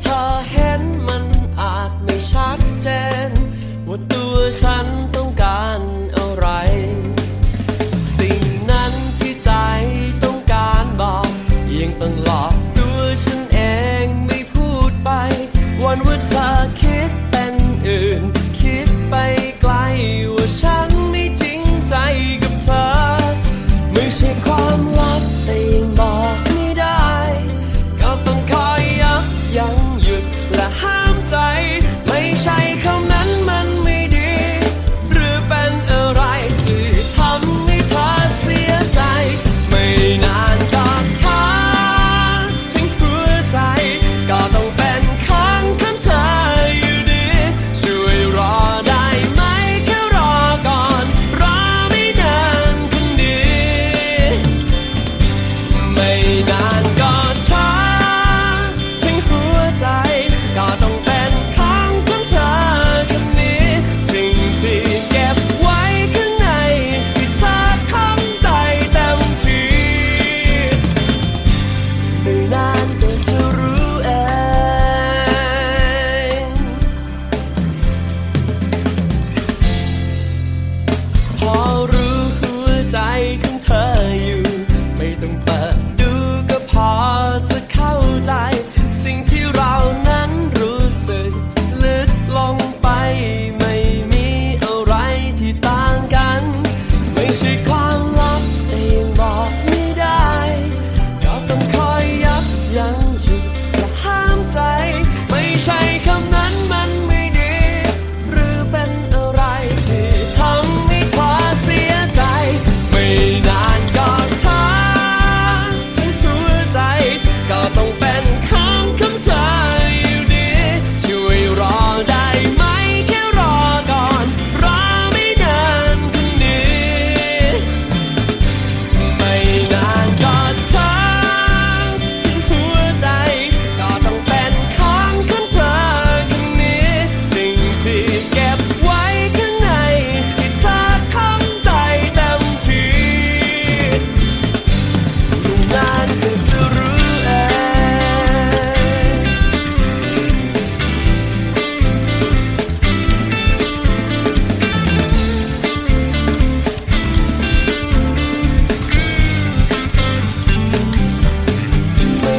เธอเห็นมันอาจไม่ชัดเจน ว่าตัวฉันต้องการอะไร สิ่งนั้นที่ใจต้องการบอกยังต้องหลอกตัวฉันเองไม่พูดไป วันว่าเธอคิดเป็นอื่น คิดไปไกลว่าฉันไม่จริงใจกับเธอ ไม่ใช่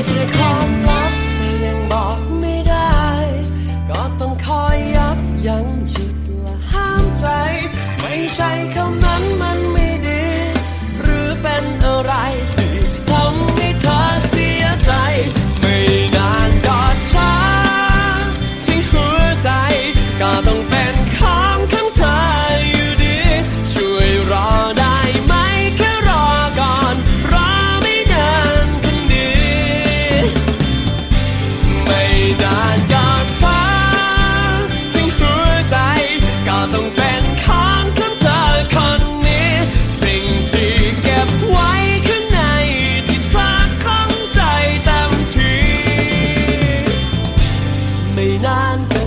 ใช่ความลับแต่ยังบอกไม่ได้ ก็ต้องคอยยับยังหยุดละห้ามใจ ไม่ใช่คำนั้น ไม่นานไป